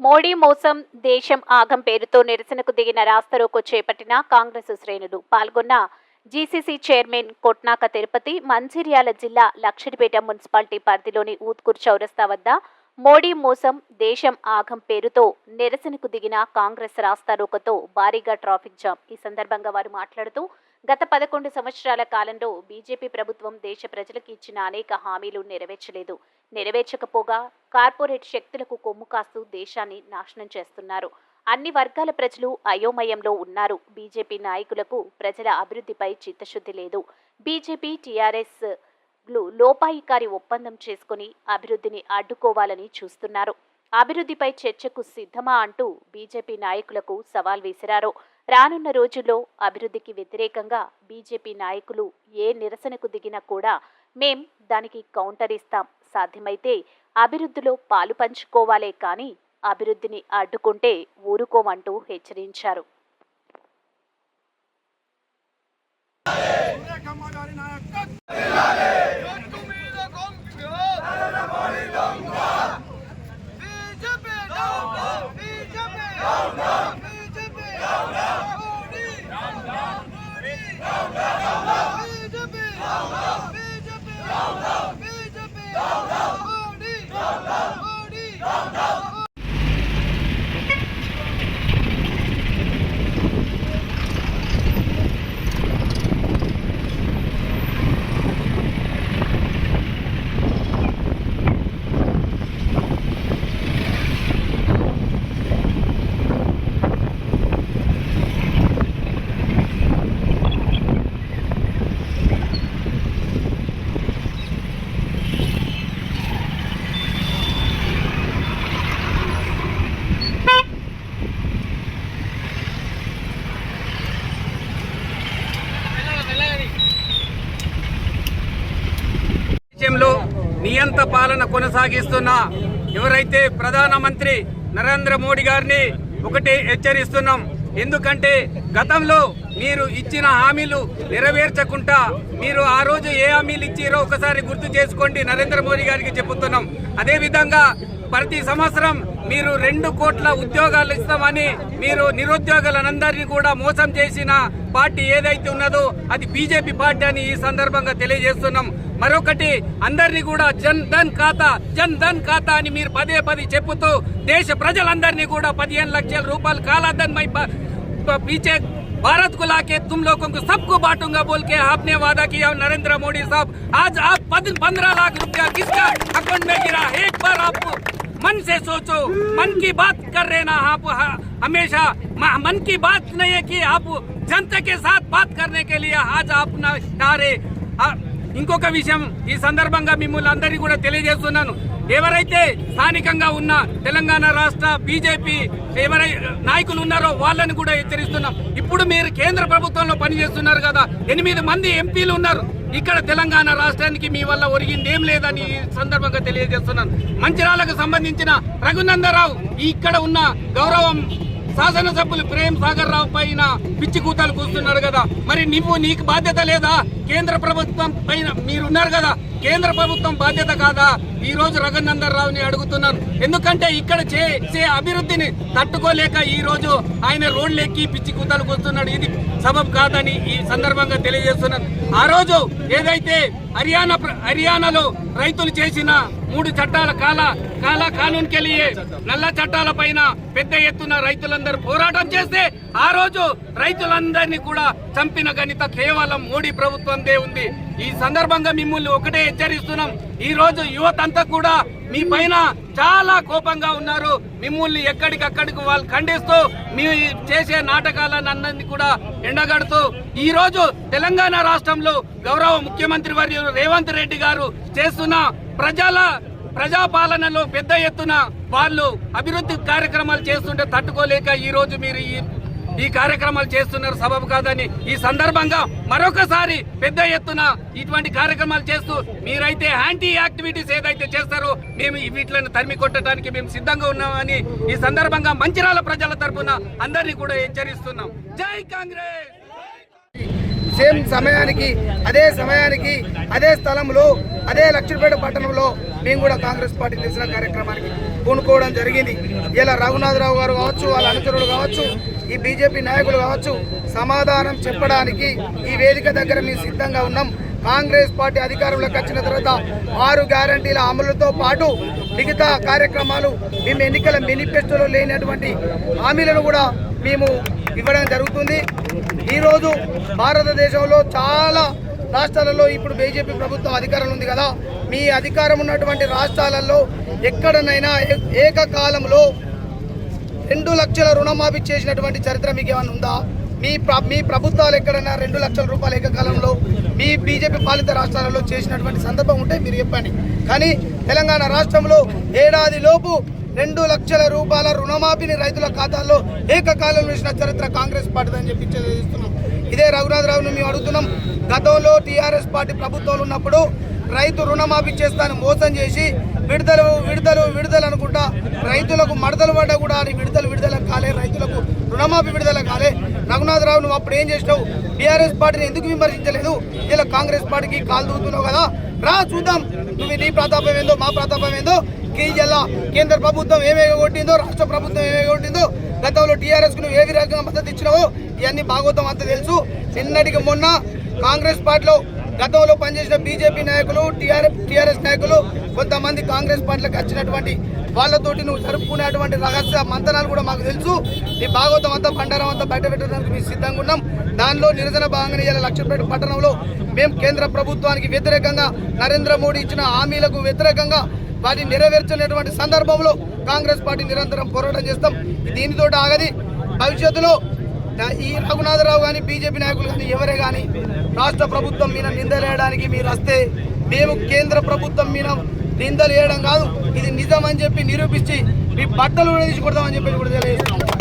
మోడీ మోసం దేశం ఆగం పేరుతో నిరసనకు దిగిన రాస్తరోకో చేపట్టిన కాంగ్రెస్ శ్రేణులు పాల్గొన్న జీసీసీ చైర్మన్ కొట్నాక తిరుపతి మంచిర్యాల జిల్లా లక్షడిపేట మున్సిపాలిటీ పరిధిలోని ఊత్కూర్ చౌరస్తా వద్ద మోడీ మోసం దేశం ఆగం పేరుతో నిరసనకు దిగిన కాంగ్రెస్ రాస్తారోకతో భారీగా ట్రాఫిక్ జామ్. ఈ సందర్భంగా వారు మాట్లాడుతూ గత పదకొండు సంవత్సరాల కాలంలో బీజేపీ ప్రభుత్వం దేశ ప్రజలకు ఇచ్చిన అనేక హామీలు నెరవేర్చలేదు. నెరవేర్చకపోగా కార్పొరేట్ శక్తులకు కొమ్ము కాస్తూ దేశాన్ని నాశనం చేస్తున్నారు. అన్ని వర్గాల ప్రజలు అయోమయంలో ఉన్నారు. బీజేపీ నాయకులకు ప్రజల అభివృద్ధిపై చిత్తశుద్ధి లేదు. బీజేపీ టీఆర్ఎస్ లోపాయికారి ఒప్పందం చేసుకుని అభివృద్ధిని అడ్డుకోవాలని చూస్తున్నారు. అభివృద్ధిపై చర్చకు సిద్ధమా అంటూ బీజేపీ నాయకులకు సవాల్ విసిరారు. రానున్న రోజుల్లో అభివృద్ధికి వ్యతిరేకంగా బీజేపీ నాయకులు ఏ నిరసనకు దిగినా కూడా మేం దానికి కౌంటర్ ఇస్తాం. సాధ్యమైతే అభివృద్ధిలో పాలు పంచుకోవాలే కానీ అభివృద్ధిని అడ్డుకుంటే ఊరుకోమంటూ హెచ్చరించారు. నాయకత్వం జట్టు మీద కొంగు BJP BJP BJP Modi Modi BJP BJP BJP Modi Modi దేశంలో నియంత పాలన కొనసాగిస్తున్న ఎవరైతే ప్రధానమంత్రి నరేంద్ర మోడీ గారిని ఒకటి హెచ్చరిస్తున్నాం. ఎందుకంటే గతంలో మీరు ఇచ్చిన హామీలు నెరవేర్చకుండా మీరు ఆ రోజు ఏ హామీలు ఇచ్చారో ఒకసారి గుర్తు చేసుకోండి నరేంద్ర మోడీ గారికి చెబుతున్నాం. అదేవిధంగా ప్రతి సంవత్సరం మీరు రెండు కోట్ల ఉద్యోగాలు ఇస్తామని మీరు నిరుద్యోగులందరినీ కూడా మోసం చేసిన పార్టీ ఏదైతే ఉన్నదో అది బీజేపీ పార్టీ అని ఈ సందర్భంగా తెలియజేస్తున్నాం. మరొకటి అందరినీ కూడా జన్ ధన్ ఖాతా జన్ ధన్ ఖాతా అని మీరు పదే పదే చెప్పుతూ దేశ ప్రజలందరినీ కూడా పదిహేను లక్షల రూపాయలు కాలాధన్ మై ప- प- पीछे भारत को लाके तुम लोगों को सबको बांटूंगा बोल के आपने वादा किया नरेंद्र मोदी साहब आज आप पंद्रह लाख रुपया किसका अकाउंट में गिरा एक बार आप मन से सोचो मन की बात कर रहे ना आप ह- हमेशा म- मन की बात नहीं है कि आप जनता के साथ बात करने के लिए आज आप न नारे ఆ- ఇంకొక విషయం ఈ సందర్భంగా మిమ్మల్ని అందరికీ కూడా తెలియజేస్తున్నాను. ఎవరైతే స్థానికంగా ఉన్న తెలంగాణ రాష్ట్ర బీజేపీ ఎవరై నాయకులు ఉన్నారో వాళ్ళని కూడా హెచ్చరిస్తున్నాం. ఇప్పుడు మీరు కేంద్ర ప్రభుత్వంలో పనిచేస్తున్నారు కదా ఎనిమిది మంది ఎంపీలు ఉన్నారు. ఇక్కడ తెలంగాణ రాష్ట్రానికి మీ వల్ల ఒరిగింది ఏం లేదని ఈ సందర్భంగా తెలియజేస్తున్నాను. మంచిరాలకు సంబంధించిన రఘునందరావు ఇక్కడ ఉన్న గౌరవం శాసనసభ్యులు ప్రేమ్ సాగర్ రావు పైన పిచ్చి కూతలు కూస్తున్నారు కదా. మరి నువ్వు నీకు బాధ్యత లేదా? కేంద్ర ప్రభుత్వం పైన మీరున్నారు కదా. కేంద్ర ప్రభుత్వం బాధ్యత కాదా? ఈ రోజు రఘునందన్ రావుని అడుగుతున్నాను. ఎందుకంటే ఇక్కడ చేసే అభివృద్ధిని తట్టుకోలేక ఈ రోజు ఆయన రోడ్లు ఎక్కి పిచ్చి కూతలు కూస్తున్నాడు ఇది సబబ్ కాదని ఈ సందర్భంగా తెలియజేస్తున్నాను. ఆ రోజు ఏదైతే హర్యానా హర్యానాలో రైతులు చేసిన మూడు చట్టాల కాల కాల కానూన్కెళ్ళి కెలియే నల్ల చట్టాల పైన పెద్ద ఎత్తున రైతులందరూ పోరాటం చేస్తే ఆ రోజు రైతులందరినీ కూడా చంపిన గణిత కేవలం మోడీ ప్రభుత్వందే ఉంది. ఈ సందర్భంగా మిమ్మల్ని ఒకటే హెచ్చరిస్తున్నాం. ఈ రోజు యువత అంతా కూడా మీ పైన చాలా కోపంగా ఉన్నారు. మిమ్మల్ని ఎక్కడికక్కడికి వాళ్ళు ఖండిస్తూ మీ చేసే నాటకాలను అన్నది కూడా ఎండగడుతూ ఈ రోజు తెలంగాణ రాష్ట్రంలో గౌరవ ముఖ్యమంత్రి వర్యులు రేవంత్ రెడ్డి గారు చేస్తున్న ప్రజల ప్రజాపాలనలో పెద్ద ఎత్తున వాళ్ళు అభివృద్ధి కార్యక్రమాలు చేస్తుంటే తట్టుకోలేక ఈ రోజు మీరు ఈ కార్యక్రమాలు చేస్తున్నారు సబబు కాదని. ఈ సందర్భంగా మరొకసారి పెద్ద ఎత్తున ఇటువంటి కార్యక్రమాలు చేస్తూ మీరైతే యాంటీ యాక్టివిటీస్ ఏదైతే చేస్తారో మేము వీటిని తరిమి కొట్టడానికి మేము సిద్ధంగా ఉన్నామని ఈ సందర్భంగా మంచిరాల ప్రజల తరఫున అందరినీ కూడా హెచ్చరిస్తున్నాం. జై కాంగ్రెస్! సేమ్ సమయానికి అదే సమయానికి అదే స్థలంలో అదే లక్ష్మీపేట పట్టణంలో మేము కూడా కాంగ్రెస్ పార్టీ నిరసన కార్యక్రమానికి పూనుకోవడం జరిగింది. ఇలా రఘునాథరావు గారు కావచ్చు వాళ్ళ అనుచరులు కావచ్చు ఈ బీజేపీ నాయకులు కావచ్చు సమాధానం చెప్పడానికి ఈ వేదిక దగ్గర మేము సిద్ధంగా ఉన్నాం. కాంగ్రెస్ పార్టీ అధికారంలోకి వచ్చిన తర్వాత ఆరు గ్యారంటీల అమలుతో పాటు మిగతా కార్యక్రమాలు మేము ఎన్నికల మేనిఫెస్టోలో లేనటువంటి హామీలను కూడా మేము ఇవ్వడం జరుగుతుంది. ఈరోజు భారతదేశంలో చాలా రాష్ట్రాలలో ఇప్పుడు బీజేపీ ప్రభుత్వం అధికారం ఉంది కదా. మీ అధికారం ఉన్నటువంటి రాష్ట్రాలలో ఎక్కడనైనా ఏకకాలంలో రెండు లక్షల రుణమాఫీ చేసినటువంటి చరిత్ర మీకు ఏమైనా ఉందా? మీ మీ ప్రభుత్వాలు ఎక్కడైనా రెండు లక్షల రూపాయల ఏకకాలంలో మీ బీజేపీ పాలిత రాష్ట్రాలలో చేసినటువంటి సందర్భం ఉంటే మీరు చెప్పండి. కానీ తెలంగాణ రాష్ట్రంలో ఏడాదిలోపు రెండు లక్షల రూపాయల రుణమాఫీని రైతుల ఖాతాల్లో ఏకకాలంలో ఇచ్చిన చరిత్ర కాంగ్రెస్ పార్టీ అని చెప్పి ఇదే రఘునాథరావును మేము అడుగుతున్నాం. గతంలో టీఆర్ఎస్ పార్టీ ప్రభుత్వాలు ఉన్నప్పుడు రైతు రుణమాఫీ చేస్తాను మోసం చేసి విడుదల విడుదల విడుదల అనుకుంటా రైతులకు మడతలు పడ్డా కూడా విడుదల విడుదల కాలే రైతులకు రుణమాఫీ విడుదల కాలే. రఘునాథరావు నువ్వు అప్పుడు ఏం చేసినావు? బీఆర్ఎస్ పార్టీని ఎందుకు విమర్శించలేదు? ఇలా కాంగ్రెస్ పార్టీకి కాలు దూతున్నావు కదా? రా చూద్దాం. నువ్వు నీ ప్రతాపం ఏందో మా ప్రతాపం ఏందో? ఈ కేంద్ర ప్రభుత్వం ఏమేమి కొట్టిందో రాష్ట్ర ప్రభుత్వం ఏమేమి కొట్టిందో? గతంలో టీఆర్ఎస్కు నువ్వు ఏ రకంగా మద్దతు ఇచ్చినావో? ఇవన్నీ భాగవతం అంతా తెలుసు. నిన్నటికి మొన్న కాంగ్రెస్ పార్టీలో గతంలో పనిచేసిన బీజేపీ నాయకులు టీఆర్ టీఆర్ఎస్ నాయకులు కొంతమంది కాంగ్రెస్ పార్టీలకు వచ్చినటువంటి వాళ్ళతోటి నువ్వు జరుపుకునేటువంటి రహస్య మంతనాలు కూడా మాకు తెలుసు. నీ భాగవతం అంతా భండారం అంతా బయట పెట్టడానికి మేము సిద్ధంగా ఉన్నాం. దానిలో నిరసన భాగంగా ఇలా లక్ష్మీపేట పట్టణంలో మేము కేంద్ర ప్రభుత్వానికి వ్యతిరేకంగా నరేంద్ర మోడీ ఇచ్చిన హామీలకు వ్యతిరేకంగా వాటిని నెరవేర్చినటువంటి సందర్భంలో కాంగ్రెస్ పార్టీ నిరంతరం పోరాటం చేస్తాం. దీనితో ఆగది భవిష్యత్తులో ఈ రఘునాథరావు కానీ బీజేపీ నాయకులు కానీ ఎవరే కానీ రాష్ట్ర ప్రభుత్వం మీద నిందలేయడానికి మీరు వస్తే మేము కేంద్ర ప్రభుత్వం మీద నిందలు వేయడం కాదు. ఇది నిజం అని చెప్పి నిరూపించి మీ బట్టలు కూడా తీసుకుడదామని చెప్పి కూడా తెలియజేస్తున్నాం.